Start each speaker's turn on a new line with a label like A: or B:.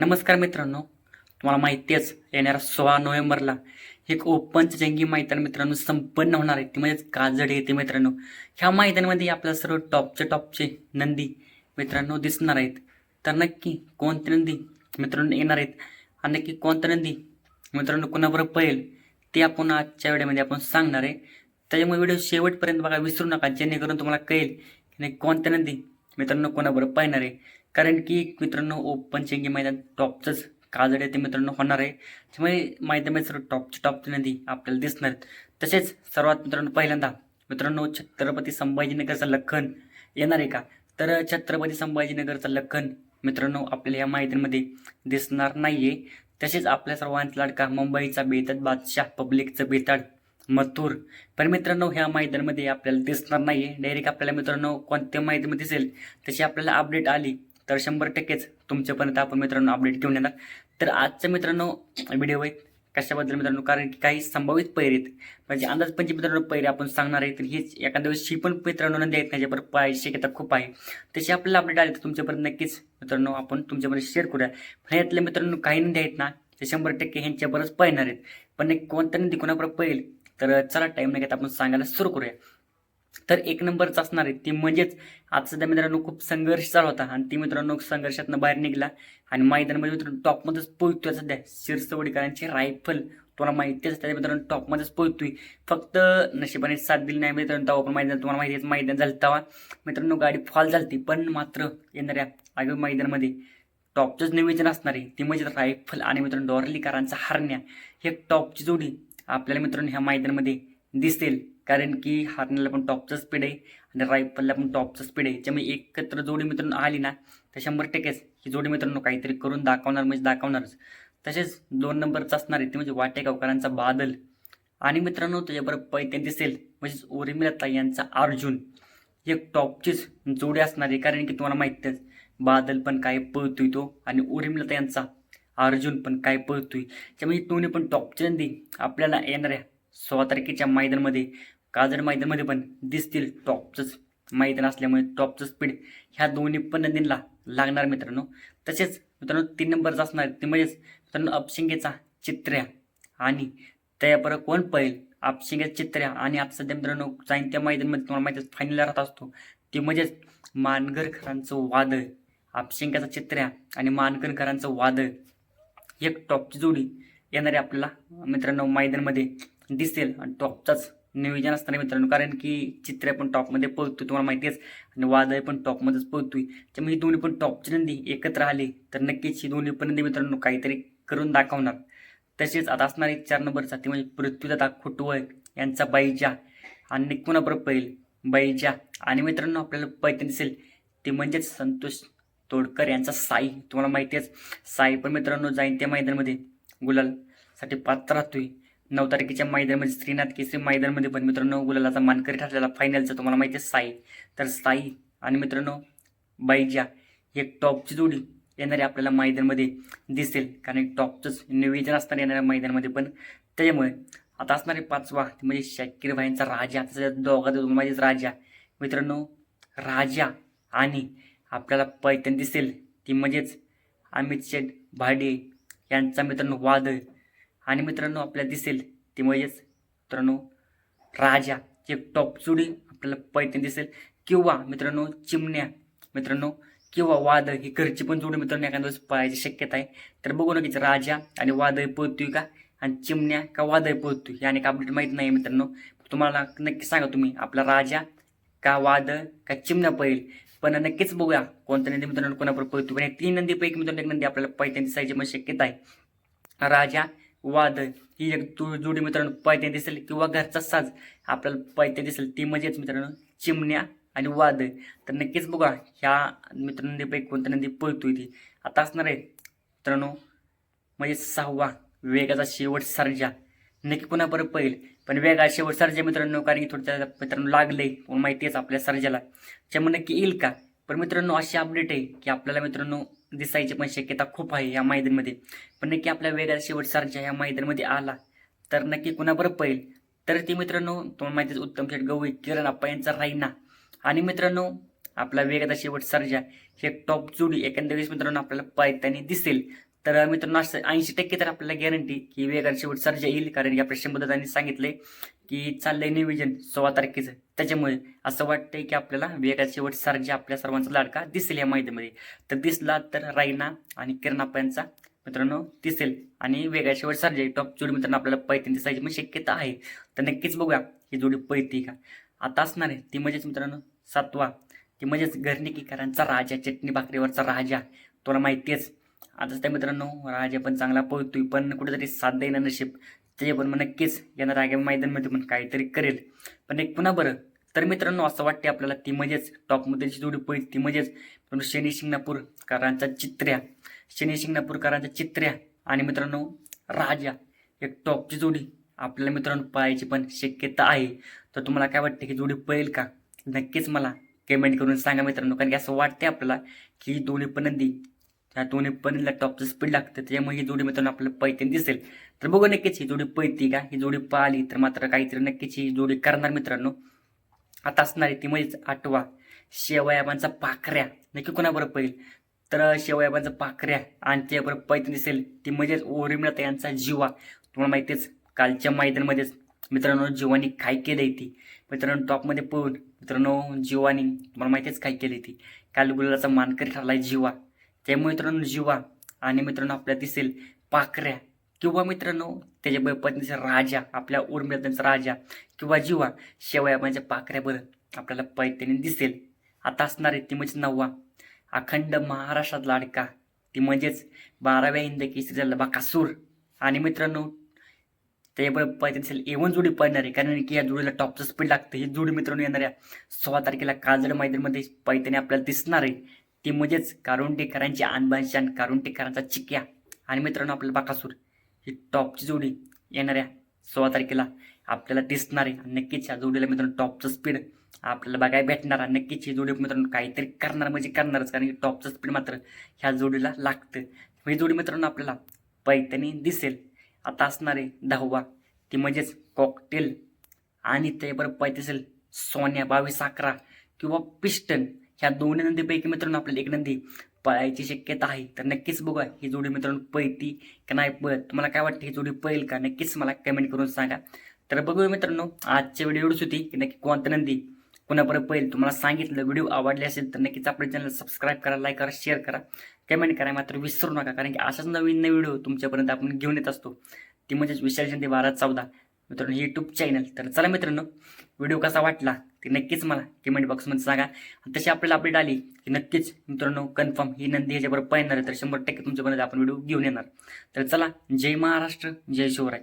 A: नमस्कार मित्रांनो तुम्हाला माहिती आहेच येणाऱ्या सोळा नोव्हेंबरला एक ओपनचं जंगी मैदान मित्रांनो संपन्न होणार आहे. ती म्हणजेच काजड येते मित्रांनो. ह्या मैदानामध्ये आपल्याला सर्व टॉपचे टॉपचे नंदी मित्रांनो दिसणार आहेत. तर नक्की कोणते नंदी मित्रांनो येणार आहेत? आणि नक्की कोणत्या नंदी मित्रांनो कोणाबरोबर पळेल ते आपण आजच्या व्हिडिओमध्ये आपण सांगणार आहे. त्याच्यामुळे व्हिडिओ शेवटपर्यंत बघा विसरू नका जेणेकरून तुम्हाला कळेल की नाही कोणत्या नंदी मित्रांनो कोणाबरोबर पाहणार आहे. कारण की मित्रांनो ओपन चेंगी मैदान टॉपचंच काजड येते मित्रांनो होणार आहे. त्यामुळे मैदानामध्ये सर्व टॉपची टॉपची नदी आपल्याला दिसणार आहेत. तसेच सर्वात मित्रांनो पहिल्यांदा मित्रांनो छत्रपती संभाजीनगरचा लखन येणार आहे का? तर छत्रपती संभाजीनगरचा लखन मित्रांनो आपल्याला या माहितीमध्ये दिसणार नाही आहे तसेच आपल्या सर्वांचा लाडका मुंबईचा बेतद बादशाह पब्लिकचं बेताड मथुर. पण मित्रांनो ह्या मैदानामध्ये आपल्याला दिसणार नाही आहे डायरेक्ट आपल्याला मित्रांनो कोणत्या माहितीमध्ये दिसेल त्याची आपल्याला अपडेट आली. तर शंभर टक्केच तुमच्यापर्यंत आपण मित्रांनो अपडेट घेऊन येणार. तर आजच्या मित्रांनो व्हिडिओ आहे कशाबद्दल मित्रांनो? कारण की काही संभावित पैर आहेत. म्हणजे अंदाजपंची मित्रांनो पैरे आपण सांगणार आहे तर हेच एखाद्या वेळेस पण मित्रांनो नंदी आहेत त्याच्यावर पाहायची शक्यता खूप आहे. तशी आपल्याला अपडेट आली तर तुमच्यापर्यंत नक्कीच मित्रांनो आपण तुमच्यापर्यंत शेअर करूया. पण यातले मित्रांनो काही नंदी आहेत ना ते शंभर टक्के ह्यांच्यावरच पाहणार आहेत. पण एक कोणत्या नंदी कोणाबरोबर पाहिल तर चला टाईम नाही घेत आपण सांगायला सुरू करूया. तर एक नंबरच असणार आहे. ती म्हणजेच आज सध्या मित्रांनो खूप संघर्ष चालू होता आणि ती मित्रांनो संघर्षातनं बाहेर निघला आणि मैदानामध्ये मित्रांनो टॉपमध्येच पोहोचतोय सध्या. शिरसवडीकरांची रायफल तुम्हाला माहितीच त्या त्याच्या मित्रांनो टॉपमध्येच पोहोचतोय. फक्त नशिबाने साथ दिली नाही मित्रांनो तेव्हा पण मैदान तुम्हाला माहिती आहे मैदान झालं तेव्हा. मित्रांनो गाडी फॉल झाली पण मात्र येणाऱ्या आगामी मैदानामध्ये टॉपचंच नियोजन असणार आहे. ती म्हणजे रायफल आणि मित्रांनो डॉर्लीकरांचा हरण्या. हे टॉपची जोडी आपल्याला मित्रांनो ह्या मैदानामध्ये दिसेल. कारण की हार्नरला पण टॉपचं स्पीड आहे आणि रायफलला पण टॉपचं स्पीड आहे. त्यामुळे एकत्र जोडी मित्रांनो आली ना तर शंभर टक्केच ही जोडी मित्रांनो काहीतरी करून दाखवणार म्हणजे दाखवणारच. तसेच दोन नंबरचं असणार आहे ते म्हणजे वाटेगावकरांचा बादल. आणि मित्रांनो त्याच्याबरोबर पैत्यान दिसेल म्हणजेच उर्मिलता यांचा अर्जुन. एक टॉपचीच जोडी असणार आहे कारण की तुम्हाला माहितीच बादल पण काय पळतोय तो आणि उर्मिलता यांचा अर्जुन पण काय पळतोय. त्यामुळे दोन्ही पण टॉपचे नंदी आपल्याला येणाऱ्या सोळा तारखेच्या मैदानामध्ये काजड मैदानमध्ये पण दिसतील टॉपचंच मैदान असल्यामुळे टॉपचं स्पीड ह्या दोन्ही पण नंदींना लागणार मित्रांनो. तसेच मित्रांनो तीन नंबरचा असणार ते म्हणजेच मित्रांनो अपशिंगेचा चित्र्या. आणि त्यापर कोण पळेल? अपशिंगेचा चित्र्या. आणि आता सध्या मित्रांनो जाईन त्या मैदानमध्ये तुम्हाला माहिती फायनल राहत असतो. ते म्हणजेच मानगरकरांचं वादळ. अपशिंगाचा चित्र्या आणि मानगरकरांचं वादळ. एक टॉपची जोडी येणारी आपल्याला मित्रांनो मैदानमध्ये दिसेल. आणि टॉपचाच नियोजन असताना मित्रांनो कारण की चित्रे पण टॉपमध्ये पळतोय तुम्हाला माहिती आहेच आणि वादळ पण टॉपमध्येच पळतोय. त्यामुळे ही दोन्ही पण टॉपची नंदी एकत्र आली तर नक्कीच ही दोन्ही पण नंदी मित्रांनो काहीतरी करून दाखवणार. तसेच आता असणारे चार नंबरचा ती म्हणजे पृथ्वीदादा खुटवळ यांचा बाईजा आणि कोणाबरोबर पहिल बाईजा आणि मित्रांनो आपल्याला पैठण दिसेल ते म्हणजेच संतोष तोडकर यांचा साई. तुम्हाला माहिती आहेच साई पण मित्रांनो जाईन त्या मैदानामध्ये. गुलालसाठी पात्र राहतोय. नऊ तारखेच्या मैदानमध्ये श्रीनाथ केसरी मैदानमध्ये पण मित्रांनो गुलालाचा मानकरी ठरलेला फायनलचा तुम्हाला माहिती आहे साई. तर साई आणि मित्रांनो बाईजा एक टॉपची जोडी येणारी आपल्याला मैदानमध्ये दिसेल. कारण एक टॉपचंच नियोजन असताना येणाऱ्या मैदानमध्ये पण. त्याच्यामुळे आता असणारे पाचवा म्हणजे शाकीर भाईंचा राजा. त्याच्या दोघांचा माझेच राजा. मित्रांनो राजा आणि आपल्याला पैठण दिसेल. ती म्हणजेच अमित शेठ भाडे यांचा मित्रांनो वादळ. आणि मित्रांनो आपल्याला दिसेल ती म्हणजेच मित्रांनो राजा एक टॉप जोडी आपल्याला पैठण दिसेल. किंवा मित्रांनो चिमण्या. मित्रांनो किंवा वादळ ही घरची पण जोडी मित्रांनो एखाद्या दिवस पळायची शक्यता आहे. तर बघू नक्कीच राजा आणि वादळ पोहतोय का? आणि चिमण्या का वादळ पोहतोय हे अनेक अपडेट माहीत नाही मित्रांनो. तुम्हाला नक्की सांगा तुम्ही आपला राजा का वादळ का चिमण्या पळेल? पण नक्कीच बघूया कोणत्या नदी मित्रांनो कोणाबरोबर पळतो पण या तीन नंदीपैकी मित्रांनो एक नंदी आपल्याला पैठण दिसायची पण शक्यता आहे. राजा वादळ ही एक तू जोडी मित्रांनो पायथ्या दिसेल किंवा घरचा साज आपल्याला पायथ्या दिसेल ती म्हणजेच मित्रांनो. चिमण्या आणि वादळ तर नक्कीच बघा ह्या मित्रनंदीपैकी कोणत्या नदी पळतोय ती. आता असणार आहे मित्रांनो म्हणजे सहावा वेगाचा शेवट सर्जा. नक्की कोणाबरोबर पहिल पण वेगा शेवट सर्जा मित्रांनो कारण की थोडं मित्रांनो लागले माहिती आहेच आपल्या सर्जाला. त्यामुळे नक्की येईल का? पण मित्रांनो अशी अपडेट आहे की आपल्याला मित्रांनो दिसायची पण शक्यता खूप आहे या मैदानमध्ये. पण नक्की आपल्या वेगाचा शेवट सर्जा या मैदानमध्ये आला तर नक्की कुणाबरोबर पहिल तर ती मित्रांनो तुम्हाला माहिती उत्तम शेठ गवई किरण अप्पा यांचा राहिना आणि मित्रांनो आपला वेगाचा शेवट सर्जा हे टॉप जोडी एकंदरीत मित्रांनो आपल्याला पायतानी दिसेल. तर मित्रांनो असं ऐंशी टक्के तर आपल्याला गॅरंटी की वेगाने शेवट सर्जा येईल. कारण की आपल्या शंभरदानी सांगितलंय की चाललंय नियोजन सोळा तारखेचं. त्याच्यामुळे असं वाटतंय की आपल्याला वेगाचा शेवट सर्जा आपल्या सर्वांचा लाडका दिसेल या माहितीमध्ये. तर दिसला तर रायना आणि किरणाप्पांचा मित्रांनो दिसेल आणि वेगळ्या शेवट सर्जा टॉप जोडी मित्रांनो आपल्याला पैतीन दिसायची पण शक्यता आहे. तर नक्कीच बघूया ही जोडी पैती का? आता असणार आहे. ती म्हणजेच मित्रांनो सातवा. ती म्हणजेच घरनिकीकरांचा राजा चटणी भाकरीवरचा राजा. तुला माहितीच आता त्या मित्रांनो राजा पण चांगला पळतोय पण कुठेतरी साथ देईना नशीब. ते पण मग नक्कीच येणार आगामी मैदानमध्ये पण काहीतरी करेल. पण एक पुन्हा बरं तर मित्रांनो असं वाटते आपल्याला ती म्हणजेच टॉपमध्ये जी जोडी पळते ती म्हणजेच मित्रांनो शनी शिंगणापूरकरांचा चित्र्या शनी शिंगणापूरकरांचा चित्र्या आणि मित्रांनो राजा एक टॉपची जोडी आपल्याला मित्रांनो पळायची पण शक्यता आहे. तर तुम्हाला काय वाटतं की जोडी पळेल का? नक्कीच मला कमेंट करून सांगा मित्रांनो कारण की असं वाटते आपल्याला की दोन्ही पण नंदी ह्या दोन्ही पण टॉपचं स्पीड लागतं त्याच्यामुळे ही जोडी मित्रांनो आपल्याला पैतीन दिसेल. तर बघू नक्कीच ही जोडी पैती का? ही जोडी पाळली तर मात्र काहीतरी नक्कीच ही जोडी करणार मित्रांनो. आता असणार आहे ती म्हणजेच आठवा शेवयाबांचा पाखऱ्या. नक्की कोणाबरोबर पहिल तर शेवयाबांचा पाखऱ्या आणि त्याबरोबर पैतीन दिसेल. ती म्हणजेच ओरिमिळत यांचा जीवा. तुम्हाला माहितीच कालच्या मैदानमध्येच मित्रांनो जीवानी काय केली ती? मित्रांनो टॉपमध्ये पळून मित्रांनो जीवानी तुम्हाला माहितीच काय केली ती? काल गुलाचा मानकरी ठरलाय जीवा. त्यामुळे मित्रांनो जीवा आणि मित्रांनो आपल्याला दिसेल पाखऱ्या किंवा मित्रांनो त्याच्या पत्नीचा राजा आपल्या उर्मिळांचा राजा किंवा जीवा शेवयाबांच्या म्हणजे पाखऱ्याबरोबर आपल्याला पैत्याने दिसेल. आता असणार आहे ती म्हणजे नववा अखंड महाराष्ट्रात लाडका. ती म्हणजेच बाराव्या हिंद केसरी. झाला आणि मित्रांनो त्याच्याबरोबर पैसे दिसेल एवन जोडी पडणार आहे कारण की या जोडीला टॉपचं स्पीड लागतं. ही जोडी मित्रांनो येणाऱ्या सोळा तारखेला काजळ मैदानमध्ये पैत्याने आपल्याला दिसणार आहे. ती म्हणजेच कारुंटेकरांची आणबांशी आणि कारुंटेकरांचा चिक्या. आणि मित्रांनो आपल्याला बाकासूर ही टॉपची जोडी येणाऱ्या सोळा तारखेला आपल्याला दिसणार आहे. आणि नक्कीच या जोडीला मित्रांनो टॉपचं स्पीड आपल्याला बघायला भेटणार आणि नक्कीच ही जोडी मित्रांनो काहीतरी करणार म्हणजे करणारच कारण की टॉपचं स्पीड मात्र ह्या जोडीला लागतं. ही जोडी मित्रांनो आपल्याला पैठणी दिसेल. आता असणारे दहावा. ती म्हणजेच कॉकटेल आणि त्याबरोबर पैत असेल सोन्या बावीस अकरा किंवा पिस्टन ह्या दोन्ही नंदीपैकी मित्रांनो आपल्याला एक नंदी पळायची शक्यता आहे. तर नक्कीच बघा ही जोडी मित्रांनो पळती का नाही पळत. तुम्हाला काय वाटतं ही जोडी पळेल का? नक्कीच मला कमेंट करून सांगा. तर बघूया मित्रांनो आजच्या व्हिडिओ एवढीच होती की नक्की कोणतं नंदी कोणापर्यंत पळेल? तुम्हाला सांगितलं व्हिडिओ आवडले असेल तर नक्कीच आपल्या चॅनल सबस्क्राईब करा लाईक करा शेअर करा. कमेंट करा मात्र विसरू नका कारण की असाच नवीन नवीन व्हिडिओ तुमच्यापर्यंत आपण घेऊन येत असतो. ती म्हणजेच विशाल जयंती बारा चौदा. मित्रांनो यूट्यूब चॅनल तर चला मित्रांनो व्हिडिओ कसा वाटला ते नक्कीच मला कमेंट बॉक्समध्ये सांगा. आणि तशी आपल्याला अपडेट आली की नक्कीच मित्रांनो कन्फर्म ही नंदी ह्याच्याबरोबर पाहणार आहे. तर शंभर टक्के तुमच्यापर्यंत आपण व्हिडिओ घेऊन येणार. तर चला जय महाराष्ट्र जय शिवराय.